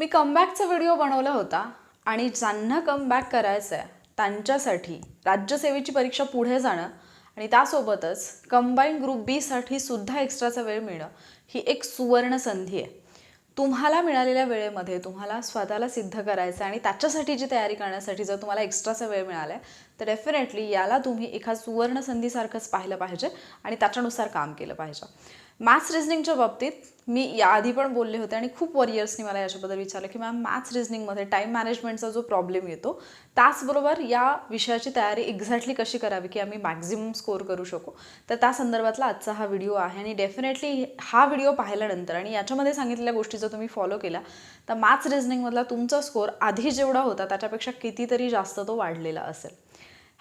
मी कमबॅकचा video बनवला होता आणि ज्यांना कमबॅक करायचं आहे त्यांच्यासाठी राज्यसेवेची परीक्षा पुढे जाणं आणि त्यासोबतच कंबाईन ग्रुप बीसाठी सुद्धा एक्स्ट्राचा वेळ मिळणं ही एक सुवर्ण संधी आहे. तुम्हाला मिळालेल्या वेळेमध्ये तुम्हाला स्वतःला सिद्ध करायचं आहे आणि त्याच्यासाठीची तयारी करण्यासाठी जर तुम्हाला एक्स्ट्राचा वेळ मिळाला आहे तर डेफिनेटली याला तुम्ही एका सुवर्ण संधीसारखंच पाहिलं पाहिजे आणि त्याच्यानुसार काम केलं पाहिजे. मॅथ्स रिझनिंगच्या बाबतीत मी याआधी पण बोलले होते आणि खूप वॉरियर्सनी मला याच्याबद्दल विचारलं की मॅम मॅथ्स रिझनिंगमध्ये टाईम मॅनेजमेंटचा जो प्रॉब्लेम येतो त्याचबरोबर या विषयाची तयारी एक्झॅक्टली कशी करावी की आम्ही मॅक्झिमम स्कोअर करू शकू? तर त्या संदर्भातला आजचा हा व्हिडिओ आहे आणि डेफिनेटली हा व्हिडिओ पाहिल्यानंतर आणि याच्यामध्ये सांगितलेल्या गोष्टी जर तुम्ही फॉलो केल्या तर मॅथ्स रिझनिंगमधला तुमचा स्कोअर आधी जेवढा होता त्याच्यापेक्षा कितीतरी जास्त तो वाढलेला असेल.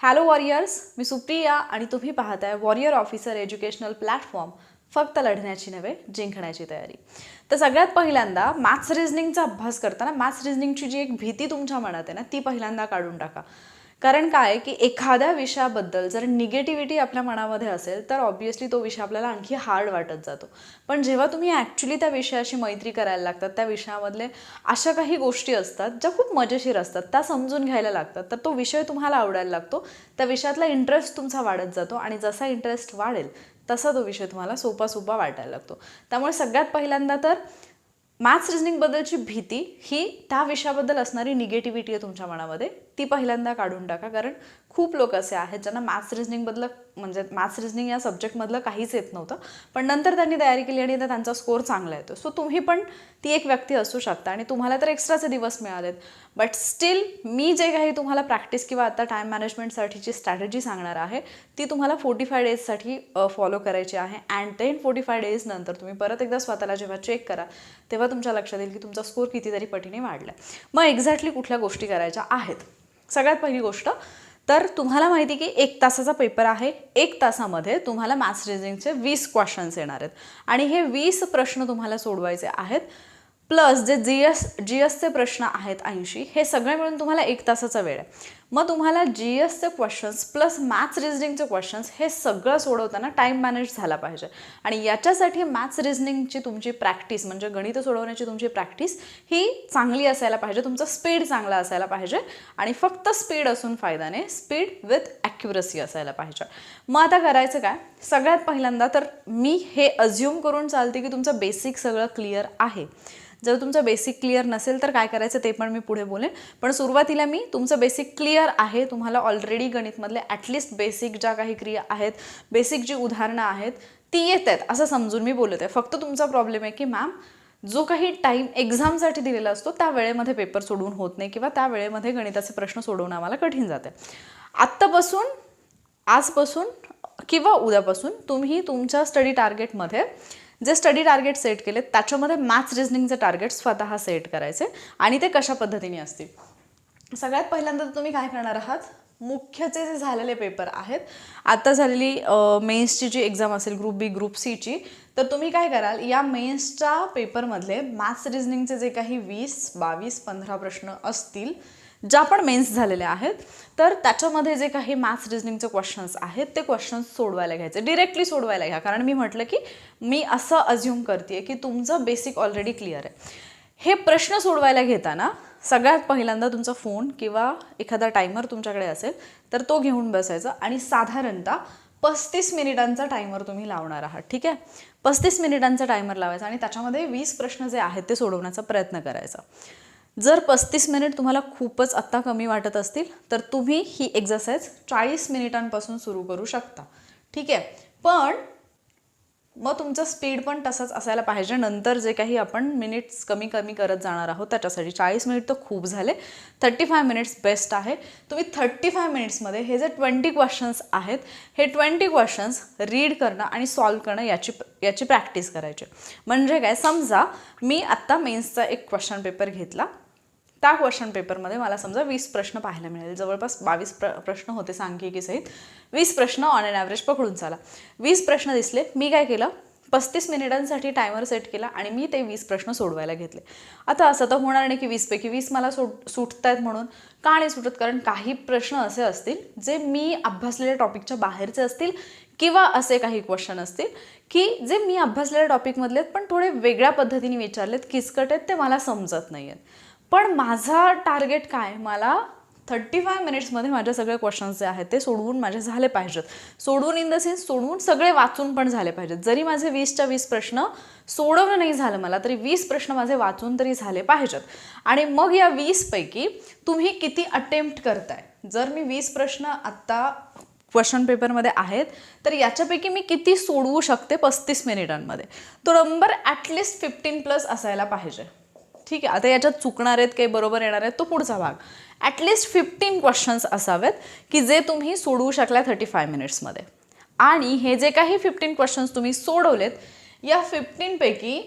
हॅलो वॉरियर्स मी सुप्रिया आणि तुम्ही पाहताय वॉरियर ऑफिसर एज्युकेशनल प्लॅटफॉर्म फक्त लढण्याची नव्हे जिंकण्याची तयारी. तर सगळ्यात पहिल्यांदा मॅथ्स रिझनिंगचा अभ्यास करताना मॅथ्स रिझनिंगची जी एक भीती तुमच्या मनात आहे ना ती पहिल्यांदा काढून टाका. कारण काय की एखाद्या विषयाबद्दल जर निगेटिव्हिटी आपल्या मनामध्ये असेल तर ऑब्व्हियसली तो विषय आपल्याला आणखी हार्ड वाटत जातो. पण जेव्हा तुम्ही ॲक्च्युली त्या विषयाशी मैत्री करायला लागतात त्या विषयामधले अशा काही गोष्टी असतात ज्या खूप मजेशीर असतात त्या समजून घ्यायला लागतात तर तो विषय तुम्हाला आवडायला लागतो. त्या विषयातला इंटरेस्ट तुमचा वाढत जातो आणि जसा इंटरेस्ट वाढेल तसा तो विषय तुम्हाला सोपा सोपा वाटायला लागतो. त्यामुळे सगळ्यात पहिल्यांदा तर मॅथ्स रिझनिंगबद्दलची भीती ही त्या विषयाबद्दल असणारी निगेटिव्हिटी आहे तुमच्या मनामध्ये ती पहिल्यांदा काढून टाका. कारण खूप लोक असे आहेत ज्यांना मॅथ्स रिजनिंगमधलं म्हणजे मॅथ्स रिजनिंग या सब्जेक्टमधलं काहीच येत नव्हतं. पण नंतर त्यांनी तयारी केली आणि त्यांचा स्कोर चांगला येतो. सो तुम्ही पण ती एक व्यक्ती असू शकता आणि तुम्हाला तर एक्स्ट्राचे दिवस मिळालेत. बट स्टील मी जे काही तुम्हाला प्रॅक्टिस किंवा आता टाईम मॅनेजमेंटसाठीची स्ट्रॅटेजी सांगणार आहे ती तुम्हाला फोर्टी फाय डेजसाठी फॉलो करायची आहे. And then forty five days नंतर तुम्ही परत एकदा स्वतःला जेव्हा चेक करा तेव्हा तुमच्या लक्षात येईल की तुमचा स्कोर कितीतरी पटीने वाढला मग एक्झॅक्टली कुठल्या गोष्टी करायच्या आहेत? सगळ्यात पहिली गोष्ट तर तुम्हाला माहिती की एक तासाचा पेपर आहे. एक तासामध्ये तुम्हाला मॅथ्स रिझनिंगचे वीस क्वेश्चन्स येणार आहेत. आणि हे वीस प्रश्न तुम्हाला सोडवायचे आहेत. प्लस जे जी एस जी एसचे प्रश्न आहेत ऐंशी हे सगळे मिळून तुम्हाला एक तासाचा वेळ आहे. मग तुम्हाला जी एसचे क्वेश्चन्स प्लस मॅथ्स रिझनिंगचे क्वेश्चन्स हे सगळं सोडवताना टाईम मॅनेज झाला पाहिजे. आणि याच्यासाठी मॅथ्स रिझनिंगची तुमची प्रॅक्टिस म्हणजे गणित सोडवण्याची तुमची प्रॅक्टिस ही चांगली असायला पाहिजे. तुमचा स्पीड चांगला असायला पाहिजे. आणि फक्त स्पीड असून फायदा नाही स्पीड विथ ॲक्युरसी असायला पाहिजे. मग आता करायचं काय? सगळ्यात पहिल्यांदा तर मी हे अज्युम करून चालते की तुमचं बेसिक सगळं क्लिअर आहे. जर तुमचं बेसिक क्लिअर नसेल तर काय करायचं ते पण मी पुढे बोलेन. पण सुरुवातीला मी तुमचं बेसिक क्लिअर आहे तुम्हाला ऑलरेडी गणितमधले ॲटलिस्ट बेसिक ज्या काही क्रिया आहेत बेसिक जी उदाहरणं आहेत ती येत आहेत असं समजून मी बोलत आहे. फक्त तुमचा प्रॉब्लेम आहे की मॅम जो काही टाईम एक्झामसाठी दिलेला असतो त्या वेळेमध्ये पेपर सोडवून होत नाही किंवा त्या वेळेमध्ये गणिताचे प्रश्न सोडवणं आम्हाला कठीण जाते. आत्तापासून आजपासून किंवा उद्यापासून तुम्ही तुमच्या स्टडी टार्गेटमध्ये जे स्टडी टार्गेट सेट केले त्याच्यामध्ये मॅथ्स रिजनिंगचे टार्गेट स्वतः सेट करायचे आणि ते कशा पद्धतीने असतील. सगळ्यात पहिल्यांदा तर तुम्ही काय करणार आहात? मुख्यचे जे झालेले पेपर आहेत आता झालेली मेन्सची जी एक्झाम असेल ग्रुप बी ग्रुप सीची तर तुम्ही काय कराल या मेन्सच्या पेपरमधले मॅथ्स रिजनिंगचे जे काही वीस बावीस पंधरा प्रश्न असतील ज्या पण मेन्स झालेल्या आहेत तर त्याच्यामध्ये जे काही मॅथ्स रिजनिंगचे क्वेश्चन्स आहेत ते क्वेश्चन्स सोडवायला घ्यायचे. डिरेक्टली सोडवायला घ्या. कारण मी म्हटलं की मी असं अज्युम करते की तुमचं बेसिक ऑलरेडी क्लिअर आहे. हे प्रश्न सोडवायला घेताना सगळ्यात पहिल्यांदा तुमचा फोन किंवा एखादा टायमर तुमच्याकडे असेल तर तो घेऊन बसायचा आणि साधारणतः पस्तीस मिनिटांचा टायमर तुम्ही लावणार आहात. ठीक आहे? पस्तीस मिनिटांचा टायमर लावायचा आणि त्याच्यामध्ये वीस प्रश्न जे आहेत ते सोडवण्याचा प्रयत्न करायचा. जर पस्तीस मिनिट तुम्हाला खूपच आत्ता कमी वाटत असतील तर तुम्ही ही एक्झरसाईज चाळीस मिनिटांपासून सुरू करू शकता. ठीक आहे? पण मग तुमचं स्पीड पण तसंच असायला पाहिजे. नंतर जे काही आपण मिनिट्स कमी कमी करत जाणार आहोत त्याच्यासाठी चाळीस मिनिट तर खूप झाले. थर्टी फाय मिनिट्स बेस्ट आहे. तुम्ही थर्टी फाय मिनिट्समध्ये हे जे ट्वेंटी क्वेश्चन्स आहेत हे ट्वेंटी क्वेश्चन्स रीड करणं आणि सॉल्व करणं याची याची प्रॅक्टिस करायची. म्हणजे काय? समजा मी आत्ता मेन्सचा एक क्वेश्चन पेपर घेतला. त्या क्वेश्चन पेपरमध्ये मला समजा वीस प्रश्न पाहायला मिळेल. जवळपास बावीस प्र प्रश्न होते सांख्यिकीसहित वीस प्रश्न ऑन अँड ॲव्हरेज पकडून चाला. वीस प्रश्न दिसले. मी काय केलं? पस्तीस मिनिटांसाठी टायमर सेट केला आणि मी ते वीस प्रश्न सोडवायला घेतले. आता असं तर होणार नाही की वीसपैकी वीस मला सोड सुटत आहेत म्हणून. का नाही सुटत? कारण काही प्रश्न असे असतील जे मी अभ्यासलेल्या टॉपिकच्या बाहेरचे असतील किंवा असे काही क्वेश्चन असतील की जे मी अभ्यासलेल्या टॉपिकमधले आहेत पण थोडे वेगळ्या पद्धतीने विचारलेत किचकट आहेत ते मला समजत नाही आहेत पण माझा टार्गेट काय? मला थर्टी फाय मिनिट्समध्ये माझे सगळे क्वेश्चन्स जे आहेत ते सोडवून माझे झाले पाहिजेत. सोडवून इन द सेन्स सोडवून सगळे वाचून पण झाले पाहिजेत. जरी माझे वीसच्या वीस प्रश्न सोडवणं नाही झालं मला तरी वीस प्रश्न माझे वाचून तरी झाले पाहिजेत. आणि मग या वीसपैकी तुम्ही किती अटेम्प्ट करताय? जर मी वीस प्रश्न आत्ता क्वेश्चन पेपरमध्ये आहेत तर याच्यापैकी मी किती सोडवू शकते पस्तीस मिनिटांमध्ये? तो नंबर ॲटलिस्ट फिफ्टीन प्लस असायला पाहिजे. ठीक आहे. आता याच्यात चुकणार आहेत काही बरोबर येणार आहेत तो पुढचा भाग. ॲटलिस्ट फिफ्टीन क्वेश्चन्स असावेत की जे तुम्ही सोडवू शकला थर्टी फाय मिनिट्समध्ये आणि हे जे काही फिफ्टीन क्वेश्चन्स तुम्ही सोडवलेत या फिफ्टीनपैकी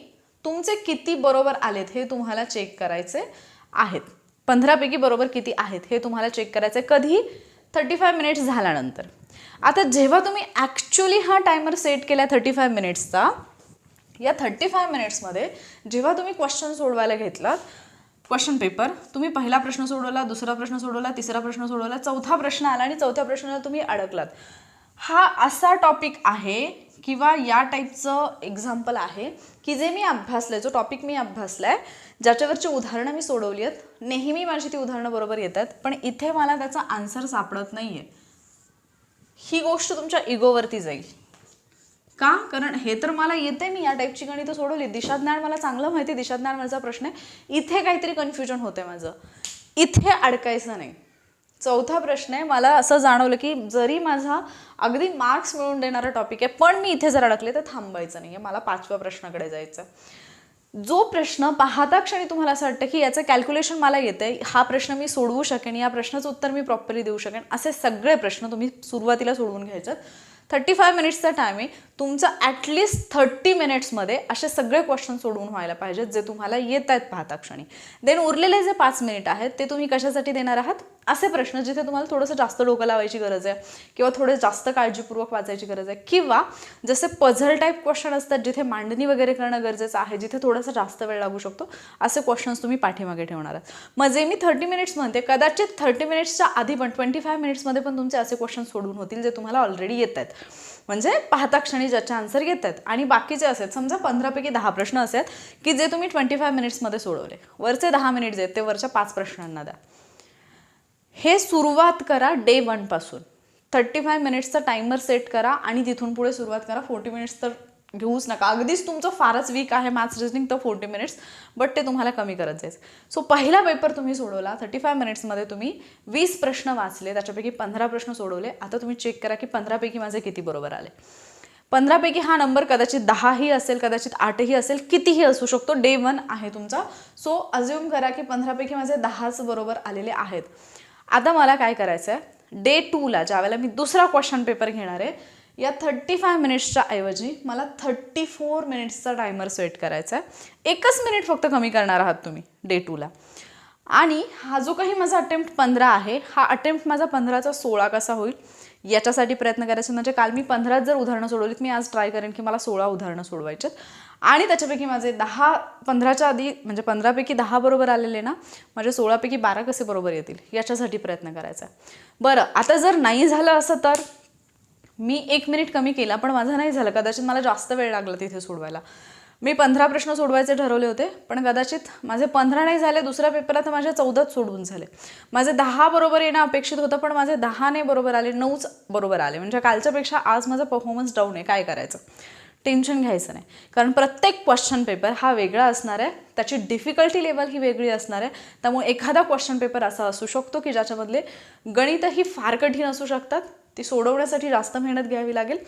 तुमचे किती बरोबर आलेत हे तुम्हाला चेक करायचे आहेत. पंधरापैकी बरोबर किती आहेत हे तुम्हाला चेक करायचं आहे कधी? थर्टी फाय मिनिट्स झाल्यानंतर. आता जेव्हा तुम्ही ॲक्च्युली हा टायमर सेट केला थर्टी फाय मिनिट्सचा या थर्टी फाय मिनिट्समध्ये जेव्हा तुम्ही क्वेश्चन सोडवायला घेतलात क्वेश्चन पेपर तुम्ही पहिला प्रश्न सोडवला दुसरा प्रश्न सोडवला तिसरा प्रश्न सोडवला चौथा प्रश्न आला आणि चौथ्या प्रश्नाला तुम्ही अडकलात. हा असा टॉपिक आहे किंवा या टाईपचं एक्झाम्पल आहे की जे मी अभ्यासलं जो टॉपिक मी अभ्यासला आहे ज्याच्यावरची उदाहरणं मी सोडवली आहेत. नेहमी माझी ती उदाहरणं बरोबर येतात पण इथे मला त्याचा आन्सर सापडत नाही आहे ही गोष्ट तुमच्या इगोवरती जाईल. का? कारण हे तर मला येते मी या टाईपची गणितं सोडवली. दिशाज्ञान मला चांगलं माहिती दिशाज्ञान माझा प्रश्न आहे. इथे काहीतरी कन्फ्युजन होते माझं. इथे अडकायचं नाही. चौथा प्रश्न आहे मला असं जाणवलं की जरी माझा अगदी मार्क्स मिळवून देणारा टॉपिक आहे पण मी इथे जर अडकले तर थांबायचं नाही आहे मला पाचव्या प्रश्नाकडे जायचं जो प्रश्न पाहता क्षणी तुम्हाला असं वाटतं की याचं कॅल्क्युलेशन मला येते हा प्रश्न मी सोडवू शकेन या प्रश्नाचं उत्तर मी प्रॉपरली देऊ शकेन असे सगळे प्रश्न तुम्ही सुरुवातीला सोडवून घ्यायच्यात थर्टी फाय मिनिट्सचा टाईम आहे. तुमचं ॲटलिस्ट थर्टी मिनिट्समध्ये असे सगळे क्वेश्चन सोडवून व्हायला पाहिजेत जे तुम्हाला येत आहेत पाहता क्षणी. देन उरलेले जे पाच मिनिट आहेत ते तुम्ही कशासाठी देणार आहात? असे प्रश्न जिथे तुम्हाला थोडंसं जास्त डोकं लावायची गरज आहे किंवा थोडे जास्त काळजीपूर्वक वाचायची गरज आहे किंवा जसे पझल टाईप क्वेश्चन असतात जिथे मांडणी वगैरे करणं गरजेचं आहे जिथे थोडासा जास्त वेळ लागू शकतो असे क्वेश्चन्स तुम्ही पाठीमागे ठेवणार आहात. मग जे मी थर्टी मिनिट्स म्हणते कदाचित थर्टी मिनिट्सच्या आधी पण ट्वेंटी फाय मिनिट्समध्ये पण तुमचे असे क्वेश्चन सोडून होतील जे तुम्हाला ऑलरेडी येत आहेत म्हणजे पाहता क्षणी ज्याचे आन्सर घेत आहेत आणि बाकीचे असे आहेत समजा पंधरापैकी दहा प्रश्न असेल की जे तुम्ही ट्वेंटी फाय मिनिट्समध्ये सोडवले. वरचे दहा मिनिट्स आहेत ते वरच्या पाच प्रश्नांना द्या. हे सुरुवात करा डे वनपासून थर्टी फाय मिनिट्सचा टायमर सेट करा आणि तिथून पुढे सुरुवात करा. फोर्टी मिनिट्स तर घेऊच नका. अगदीच तुमचं फारच वीक आहे मॅथ्स रिजनिंग तर फोर्टी मिनिट्स बट ते तुम्हाला कमी करत जाईल. सो पहिला पेपर तुम्ही सोडवला थर्टी फाय मिनिट्समध्ये तुम्ही वीस प्रश्न वाचले त्याच्यापैकी पंधरा प्रश्न सोडवले. आता तुम्ही चेक करा की पंधरापैकी माझे किती बरोबर आले. पंधरापैकी हा नंबर कदाचित दहाही असेल कदाचित आठही असेल कितीही असू शकतो. डे वन आहे तुमचा. सो अज्युम करा की पंधरापैकी माझे दहाच बरोबर आलेले आहेत. आता मला काय करायचं आहे डे टूला ज्यावेळेला मी दुसरा क्वेश्चन पेपर घेणार आहे या थर्टी फाय मिनिट्सच्या ऐवजी मला थर्टी फोर मिनिट्सचा टायमर सेट करायचा आहे. एकच मिनिट फक्त कमी करणार आहात तुम्ही डे टूला आणि हा जो काही माझा अटेम्प्ट पंधरा आहे हा अटेम्प्ट माझा पंधराचा सोळा कसा होईल? याच्यासाठी प्रयत्न करायचे म्हणजे काल मी पंधराच जर उदाहरणं सोडवलीत मी आज ट्राय करेन की मला सोळा उदाहरणं सोडवायचे आणि त्याच्यापैकी माझे दहा पंधराच्या आधी म्हणजे पंधरापैकी दहा बरोबर आलेले ना माझे सोळापैकी बारा कसे बरोबर येतील? याच्यासाठी प्रयत्न करायचा बरं आता जर नाही झालं असं तर? मी एक मिनिट कमी केला पण माझं नाही झालं. कदाचित मला जास्त वेळ लागला तिथे सोडवायला. मी पंधरा प्रश्न सोडवायचे ठरवले होते पण कदाचित माझे पंधरा नाही झाले दुसऱ्या पेपरात माझे चौदाच सोडवून झाले. माझे दहा बरोबर येणं अपेक्षित होतं पण माझे दहा नाही बरोबर आले नऊच बरोबर आले. म्हणजे कालच्यापेक्षा आज माझा परफॉर्मन्स डाऊन आहे. काय करायचं? टेन्शन घ्यायचं नाही. कारण प्रत्येक क्वेश्चन पेपर हा वेगळा असणार आहे. त्याची डिफिकल्टी लेवल ही वेगळी असणार आहे. त्यामुळे एखादा क्वेश्चन पेपर असा असू शकतो की ज्याच्यामधले गणितं ही फार कठीण असू शकतात. ती सोडवण्यासाठी जास्त मेहनत घ्यावी लागेल.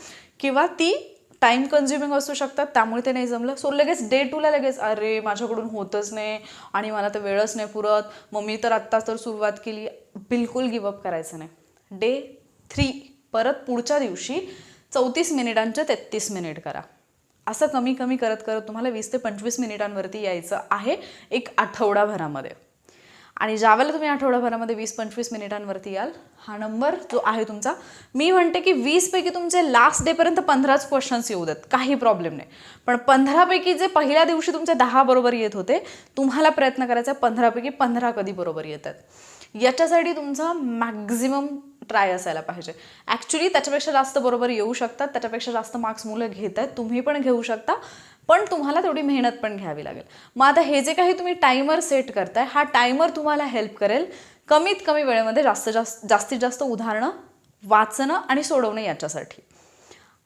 किंवा ती टाईम कन्झ्युमिंग असू शकतात. त्यामुळे ते नाही जमलं. सो लगेच डे टूला लगेच अरे माझ्याकडून होतच नाही. आणि मला तर वेळच नाही पुरत. मग मी तर आत्ता तर सुरुवात केली. बिलकुल गिवअप करायचं नाही. डे थ्री परत पुढच्या दिवशी चौतीस मिनिटांचे तेहतीस मिनिट करा. असं कमी कमी करत करत तुम्हाला वीस ते पंचवीस मिनिटांवरती यायचं आहे एक आठवडाभरामध्ये. आणि ज्यावेळेला तुम्ही आठवडाभरामध्ये वीस पंचवीस मिनिटांवरती याल हा नंबर जो आहे तुमचा मी म्हणते की वीसपैकी तुमचे लास्ट डेपर्यंत पंधराच क्वेश्चन्स येऊ देत काही प्रॉब्लेम नाही. पण पंधरापैकी जे पहिल्या दिवशी तुमचे दहा बरोबर येत होते तुम्हाला प्रयत्न करायचा पंधरापैकी पंधरा कधी बरोबर येतात. याच्यासाठी तुमचा मॅक्झिमम ट्राय असायला पाहिजे. ॲक्च्युली त्याच्यापेक्षा जास्त बरोबर येऊ शकतात त्याच्यापेक्षा जास्त मार्क्स मुलं घेत आहेत तुम्ही पण घेऊ शकता पण तुम्हाला तेवढी मेहनत पण घ्यावी लागेल. मग आता हे जे काही तुम्ही टायमर सेट करताय हा टायमर तुम्हाला हेल्प करेल कमीत कमी वेळेमध्ये जास्त जास्त जास्तीत जास्त उदाहरणं वाचणं आणि सोडवणं याच्यासाठी.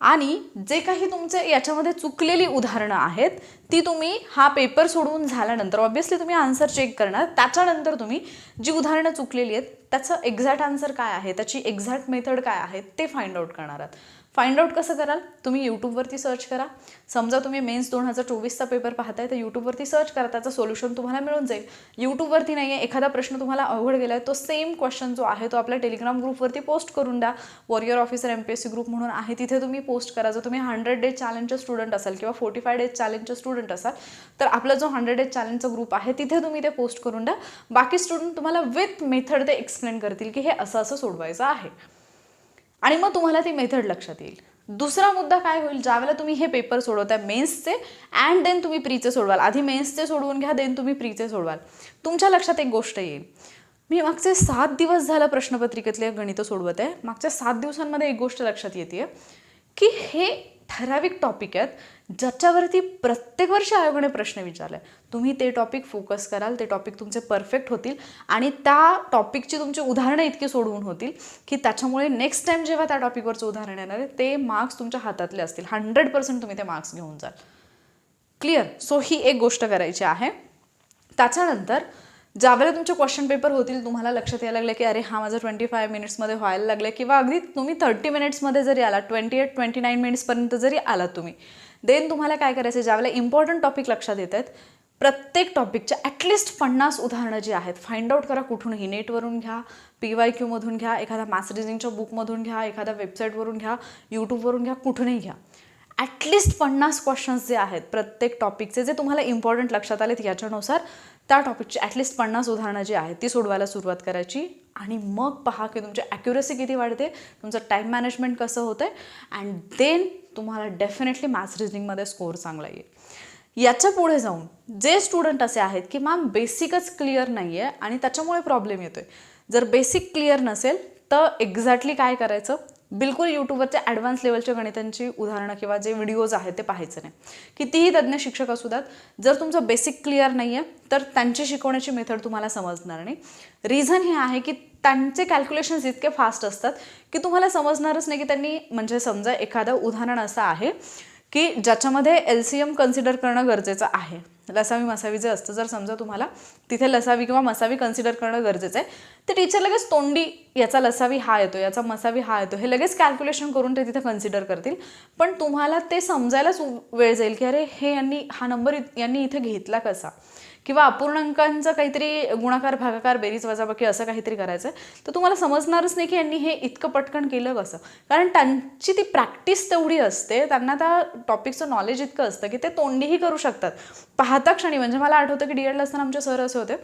आणि जे काही तुमचे याच्यामध्ये चुकलेली उदाहरणं आहेत ती तुम्ही हा पेपर सोडवून झाल्यानंतर ऑब्व्हियसली तुम्ही आन्सर चेक करणार त्याच्यानंतर तुम्ही जी उदाहरणं चुकलेली आहेत त्याचं एक्झॅक्ट आन्सर काय आहे त्याची एक्झॅक्ट मेथड काय आहे ते फाइंड आउट करणार आहात. फाइंड आउट कसं कराल? तुम्ही यूट्यूबवरती सर्च करा. समजा तुम्ही मेन्स दोन हजार चोवीसचा पेपर पाहताय तर यूट्यूबवरती सर्च करा त्याचं सोल्युशन तुम्हाला मिळून जाईल. यूट्यूबवरती नाही आहे एखादा प्रश्न तुम्हाला अवघड गेला आहे तो सेम क्वेश्चन जो आहे तो आपल्या टेलिग्राम ग्रुपवरती पोस्ट करून द्या. Warrior officer M P S C group म्हणून आहे तिथे तुम्ही पोस्ट करा. जर तुम्ही हंड्रेड डेज चॅलेंजचे स्टुडंट असाल किंवा फोर्टी फाय डेज चॅलेंजचे स्टुडंट असाल तर आपला जो हंड्रेड डेज चॅलेंजचा ग्रुप आहे तिथे तुम्ही ते पोस्ट करून द्या. बाकी स्टुडंट तुम्हाला विथ मेथड ते एक्सप्लेन करतील की हे असं असं सोडवायचं आहे. आणि मग तुम्हाला ती मेथड लक्षात येईल. दुसरा मुद्दा काय होईल? ज्यावेळेला तुम्ही हे पेपर सोडवताय मेन्सचे अँड देन तुम्ही प्रीचे सोडवाल. आधी मेन्सचे सोडवून घ्या देन तुम्ही प्रीचे सोडवाल. तुमच्या लक्षात एक गोष्ट येईल. मी मागचे सात दिवस झालं प्रश्नपत्रिकेतले गणितं सोडवत आहे. मागच्या सात दिवसांमध्ये एक गोष्ट लक्षात येते की हे ठराविक टॉपिक आहेत. ज्याच्यावरती प्रत्येक वर्षी आयोगाने प्रश्न विचारले. तुम्ही ते टॉपिक फोकस कराल ते टॉपिक तुमचे परफेक्ट होतील आणि त्या टॉपिकची तुमची उदाहरणं इतकी सोडवून होतील की त्याच्यामुळे नेक्स्ट टाइम जेव्हा त्या टॉपिकवरचं उदाहरण येणार आहे ते मार्क्स तुमच्या हातातले असतील. हंड्रेड पर्सेंट तुम्ही ते मार्क्स घेऊन जाल. क्लिअर सो ही एक गोष्ट करायची आहे. त्याच्यानंतर ज्यावेळेला तुमचे क्वेश्चन पेपर होतील तुम्हाला लक्षात यायला लागले की अरे हा माझं ट्वेंटी फाय मिनिट्समध्ये व्हायला लागले किंवा अगदी तुम्ही थर्टी मिनिट्समध्ये जरी आला ट्वेंटी एट ट्वेंटी नाईन मिनिट्सपर्यंत जरी आलात तुम्ही देन तुम्हाला काय करायचं ज्यावेळेला इम्पॉर्टंट टॉपिक लक्षात येत आहेत प्रत्येक टॉपिकच्या ॲटलिस्ट पन्नास उदाहरणं जी आहेत फाइंड आउट करा कुठूनही. नेटवरून घ्या पी वाय क्यूमधून घ्या एखाद्या मॅथ्स रिझनिंगच्या बुकमधून घ्या एखाद्या वेबसाईटवरून घ्या यूट्यूबवरून घ्या कुठूनही घ्या. ॲटलिस्ट पन्नास क्वेश्चन्स जे आहेत प्रत्येक टॉपिकचे जे तुम्हाला इम्पॉर्टंट लक्षात आलेत याच्यानुसार त्या टॉपिकची ॲटलिस्ट पन्नास उदाहरणं जी आहेत ती सोडवायला सुरुवात करायची. आणि मग पहा की तुमची ॲक्युरेसी किती वाढते तुमचं टाईम मॅनेजमेंट कसं होतं आहे अँड देन तुम्हाला डेफिनेटली मॅथ्स रिजनिंगमध्ये स्कोअर चांगला येईल. याच्यापुढे जाऊन जे स्टुडंट असे आहेत की मॅम बेसिकच क्लिअर नाही आहे आणि त्याच्यामुळे प्रॉब्लेम येतोय. जर बेसिक क्लिअर नसेल तर एक्झॅक्टली काय करायचं? बिलकुल यूट्यूबवरच्या ॲडव्हान्स लेवलच्या गणितांची उदाहरणं किंवा जे व्हिडिओज आहेत ते पाहायचं नाही. कितीही तज्ज्ञ शिक्षक असू द्यात जर तुमचं बेसिक क्लिअर नाही आहे तर त्यांची शिकवण्याची मेथड तुम्हाला समजणार नाही. रिझन हे आहे की त्यांचे कॅल्क्युलेशन्स इतके फास्ट असतात की तुम्हाला समजणारच नाही की त्यांनी म्हणजे समजा एखादं उदाहरण असं आहे की ज्याच्यामध्ये एल सी एम कन्सिडर करणं गरजेचं आहे. लसावी मसावी जे असतं जर समजा तुम्हाला तिथे लसावी किंवा मसावी कन्सिडर करणं गरजेचं आहे ते टीचर लगेच तोंडी याचा लसावी हा येतो याचा मसावी हा येतो हे लगेच कॅल्क्युलेशन करून ते तिथे कन्सिडर करतील. पण तुम्हाला ते समजायलाच वेळ जाईल की अरे हे यांनी हा नंबर यांनी इथे घेतला कसा? किंवा अपूर्णांकांचं काहीतरी गुणाकार भागाकार बेरीज वजाबाकी असं काहीतरी करायचं आहे तर तुम्हाला समजणारच नाही की यांनी हे इतकं पटकन केलं कसं. कारण त्यांची ती प्रॅक्टिस तेवढी असते त्यांना त्या टॉपिकचं नॉलेज इतकं असतं की ते तोंडीही करू शकतात. पाहता क्षणी म्हणजे मला आठवतं की डी एडला असताना आमचे सर असे होते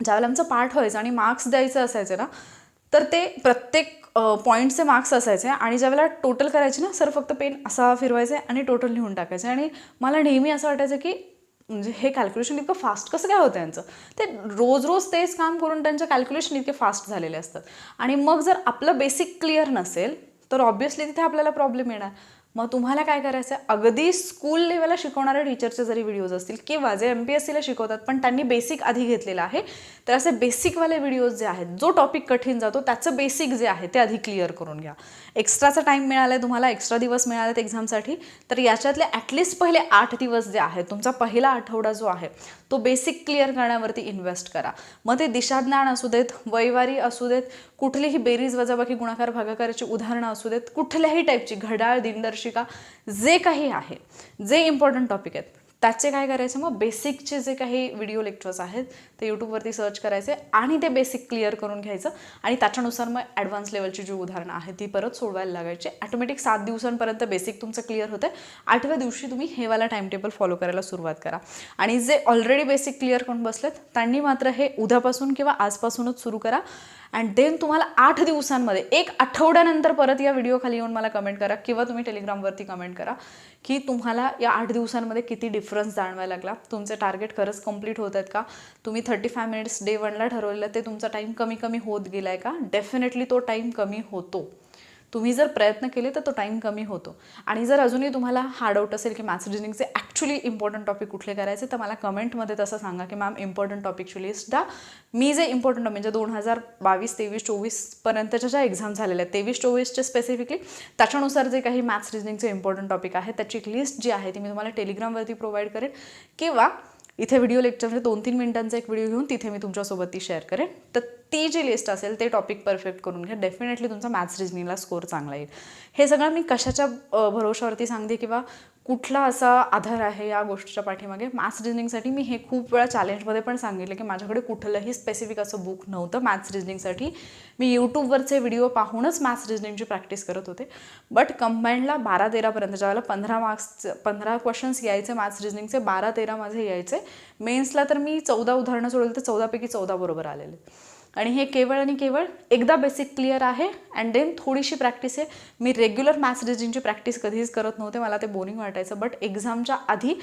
ज्यावेळेला आमचं पाठ व्हायचं आणि मार्क्स द्यायचं असायचे ना तर ते प्रत्येक पॉईंटचे मार्क्स असायचे आणि ज्यावेळेला टोटल करायचे ना सर फक्त पेन असा फिरवायचे आणि टोटल लिहून टाकायचे. आणि मला नेहमी असं वाटायचं की म्हणजे हे कॅल्क्युलेशन इतकं फास्ट कसं काय होतं यांचं? ते रोज रोज तेच काम करून त्यांचं कॅल्क्युलेशन इतके फास्ट झालेले असतात. आणि मग जर आपलं बेसिक क्लिअर नसेल तर ऑब्व्हियसली तिथे आपल्याला प्रॉब्लेम येणार. मग तुम्हाला काय करायचं आहे अगदी स्कूल लेवलला शिकवणाऱ्या टीचरचे जरी व्हिडिओज असतील किंवा जे एम पी एस सीला शिकवतात पण त्यांनी बेसिक आधी घेतलेलं आहे तर असे बेसिकवाले व्हिडिओज जे आहेत जो टॉपिक कठीण जातो त्याचं बेसिक जे आहे ते आधी क्लिअर करून घ्या. एक्स्ट्राचा टाईम मिळाला आहे तुम्हाला एक्स्ट्रा दिवस मिळालेत एक्झामसाठी तर याच्यातले ॲटलिस्ट पहिले आठ दिवस जे आहेत तुमचा पहिला आठवडा जो आहे तो बेसिक क्लिअर करण्यावरती इन्व्हेस्ट करा. मग ते दिशाज्ञान असू देत वैवारी असू देत कुठलीही बेरीज वजाबाकी गुणाकार भागाकाराची उदाहरणं असू देत कुठल्याही टाईपची घड्याळ दिनदर्शिका जे काही आहे जे इम्पॉर्टंट टॉपिक आहेत त्याचे काय करायचे? मग बेसिकचे जे काही व्हिडिओ लेक्चर्स आहेत ते यूट्यूबवरती सर्च करायचे आणि ते बेसिक क्लिअर करून घ्यायचं. आणि त्याच्यानुसार मग ॲडव्हान्स लेवलची जी उदाहरणं आहेत ती परत सोडवायला लागायची. ॲटोमॅटिक सात दिवसांपर्यंत बेसिक तुमचं क्लिअर होतं आठव्या दिवशी तुम्ही हे वाला टाइम टेबल फॉलो करायला सुरुवात करा. आणि जे ऑलरेडी बेसिक क्लिअर करून बसलेत त्यांनी मात्र हे उद्यापासून किंवा आजपासूनच सुरू करा. अँड देन तुम्हाला आठ दिवसांमध्ये एक आठवड्यानंतर परत या व्हिडिओ खाली येऊन मला कमेंट करा किंवा तुम्ही टेलिग्रामवरती कमेंट करा की तुम्हाला या आठ दिवसांमध्ये किती डिफरन्स जाणवायला लागला. तुमचे टार्गेट खरंच कंप्लीट होत आहेत का? तुम्ही थर्टी फाय मिनिट्स डे वनला ठरवलेलं ते तुमचा टाईम कमी कमी होत गेला आहे का? डेफिनेटली तो टाईम कमी होतो. तुम्ही जर प्रयत्न केले तर तो टाईम कमी होतो. आणि जर अजूनही तुम्हाला हा डाऊट असेल की मॅथ्स रिजनिंगचे ॲक्च्युली इम्पॉर्टंट टॉपिक कुठले करायचे तर मला कमेंटमध्ये तसं सांगा की मॅम इम्पॉर्टंट टॉपिकची लिस्ट द्या मी जे इम्पॉर्टंट म्हणजे दोन हजार बावीस तेवीस चोवीसपर्यंतच्या ज्या एक्झाम झालेल्या आहेत तेवीस चोवीसचे स्पेसिफिकली त्याच्यानुसार जे काही मॅथ्स रिजनिंगचे इम्पॉर्टंट टॉपिक आहे त्याची एक लिस्ट जी आहे ती मी तुम्हाला टेलिग्रामवरती प्रोव्हाइड करेन. किंवा इथे व्हिडिओ लेक्चरमध्ये दोन तीन मिनिटांचा एक व्हिडिओ घेऊन तिथे मी तुमच्यासोबत ती शेअर करेन. तर ती जी लिस्ट असेल ते टॉपिक परफेक्ट करून घ्या. डेफिनेटली तुमचा मॅथ्स रिजनिंगला स्कोर चांगला येईल. हे सगळं मी कशाच्या भरोशावरती सांगते किंवा कुठला असा आधार आहे या गोष्टीच्या पाठीमागे? मॅथ्स रिजनिंगसाठी मी हे खूप वेळा चॅलेंजमध्ये पण सांगितलं की माझ्याकडे कुठलंही स्पेसिफिक असं बुक नव्हतं मॅथ्स रिजनिंगसाठी मी यूट्यूबवरचे व्हिडिओ पाहूनच मॅथ्स रिजनिंगची प्रॅक्टिस करत होते. बट कंबाईंडला बारा तेरापर्यंत ज्यावेळेला पंधरा मार्क्स पंधरा क्वेश्चन्स यायचे मॅथ्स रिजनिंगचे बारा तेरा माझे यायचे. मेन्सला तर मी चौदा उदाहरणं सोडवली तर चौदापैकी चौदा बरोबर आलेले. आणि हे केवळ आणि केवळ एकदा बेसिक क्लिअर आहे अँड देन थोडीशी प्रॅक्टिस आहे. मी रेग्युलर मॅथ्स रिजिंगची प्रॅक्टिस कधीच करत नव्हते मला ते बोरिंग वाटायचं बट एक्झामच्या आधी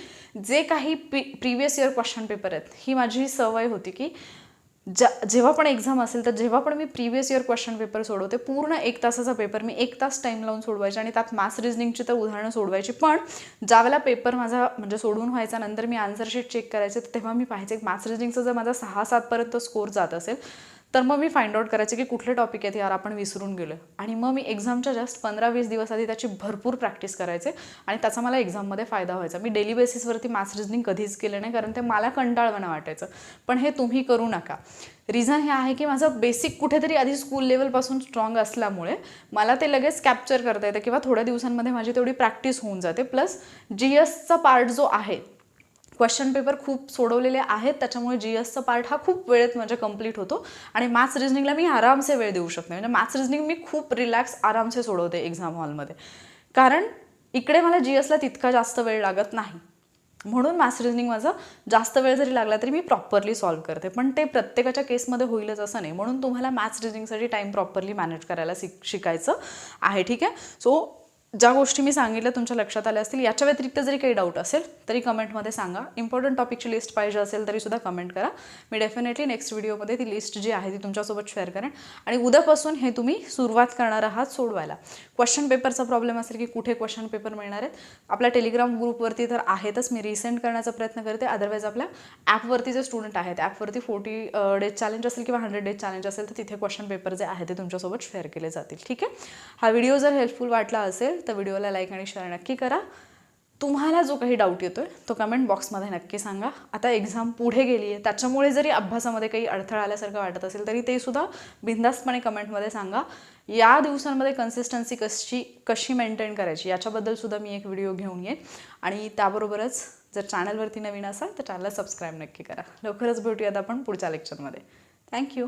जे काही p previous year question paper आहेत ही माझी सवय होती की ज्या जेव्हा पण एक्झाम असेल तर जेव्हा पण मी प्रिवियस इयर क्वेश्चन पेपर सोडवते पूर्ण एक तासाचा पेपर मी एक तास टाईम लावून सोडवायचे आणि त्यात मॅथ्स रिजनिंगची तर उदाहरणं सोडवायची. पण ज्यावेळेला पेपर माझा म्हणजे सोडून व्हायचा नंतर मी आन्सर शीट चेक करायचे तर तेव्हा मी पाहायचे मॅथ्स रिजनिंगचा जर माझा सहा सातपर्यंत स्कोर जात असेल तर मग मी फाइंड आउट करायचे की कुठले टॉपिक आहेत यार आपण विसरून गेलो आणि मग मी एक्झामच्या जस्ट पंधरा वीस दिवस आधी त्याची भरपूर प्रॅक्टिस करायचे. आणि त्याचा मला एक्झाममध्ये फायदा व्हायचा. मी डेली बेसिसवरती मॅथ्स रिजनिंग कधीच केलं नाही कारण ते मला कंटाळवाणं वाटायचं. पण हे तुम्ही करू नका. रिझन हे आहे की माझं बेसिक कुठेतरी आधी स्कूल लेवलपासून स्ट्रॉंग असल्यामुळे मला ते लगेच कॅप्चर करता येतं किंवा थोड्या दिवसांमध्ये माझी तेवढी प्रॅक्टिस होऊन जाते. प्लस जी एसचा पार्ट जो आहे क्वेश्चन पेपर खूप सोडवलेले आहेत. त्याच्यामुळे जी एसचा पार्ट हा खूप वेळेत म्हणजे कंप्लीट होतो. आणि मॅथ्स रिजनिंगला मी आरामसे वेळ देऊ शकते. म्हणजे मॅथ्स रिजनिंग मी खूप रिलॅक्स आरामसे सोडवते एक्झाम हॉलमध्ये कारण इकडे मला जी एसला तितका जास्त वेळ लागत नाही. म्हणून मॅथ्स रिजनिंग माझं जास्त वेळ जरी लागला तरी मी प्रॉपरली सॉल्व्ह करते. पण ते प्रत्येकाच्या केसमध्ये होईलच असं नाही. म्हणून तुम्हाला मॅथ्स रिजनिंगसाठी टाईम प्रॉपरली मॅनेज करायला शिक शिकायचं आहे. ठीक आहे? सो ज्या गोष्टी मी सांगितल्या तुमच्या लक्षात आल्या असतील याच्या व्यतिरिक्त जरी काही डाऊट असेल तरी कमेंटमध्ये सांगा. इम्पॉर्टंट टॉपिकची लिस्ट पाहिजे असेल तरीसुद्धा कमेंट करा. मी डेफिनेटली नेक्स्ट व्हिडिओमध्ये ती लिस्ट जी आहे ती तुमच्यासोबत शेअर करेन. आणि उद्यापासून हे तुम्ही सुरुवात करणार आहात सोडवायला. क्वेश्चन पेपरचा प्रॉब्लेम असेल की कुठे क्वेश्चन पेपर मिळणार आहेत? आपल्या टेलिग्राम ग्रुपवरती तर आहेतच. मी रिसेंड करण्याचा प्रयत्न करते. अदरवाईज आपल्या ॲपवरती जे स्टुडंट आहेत ॲपवरती फोर्टी डेज चॅलेंज असेल किंवा हंड्रेड डेज चॅलेंज असेल तर तिथे क्वेश्चन पेपर जे आहे ते तुमच्यासोबत शेअर केले जातील. ठीक आहे? हा व्हिडिओ जर हेल्पफुल वाटला असेल तर व्हिडिओला लाईक आणि शेअर नक्की करा. तुम्हाला जो काही डाऊट येतोय तो कमेंट बॉक्समध्ये नक्की सांगा. आता एक्झाम पुढे गेली आहे त्याच्यामुळे जरी अभ्यासामध्ये काही अडथळा आल्यासारखं वाटत असेल तरी ते सुद्धा बिंदास्तपणे कमेंटमध्ये सांगा. या दिवसांमध्ये कन्सिस्टन्सी कशी कशी मेंटेन करायची याच्याबद्दल सुद्धा मी एक व्हिडिओ घेऊन येईन. आणि त्याबरोबरच जर चॅनलवरती नवीन असाल तर चॅनलला सबस्क्राईब नक्की करा. लवकरच भेटूयात आपण पुढच्या लेक्चरमध्ये थँक्यू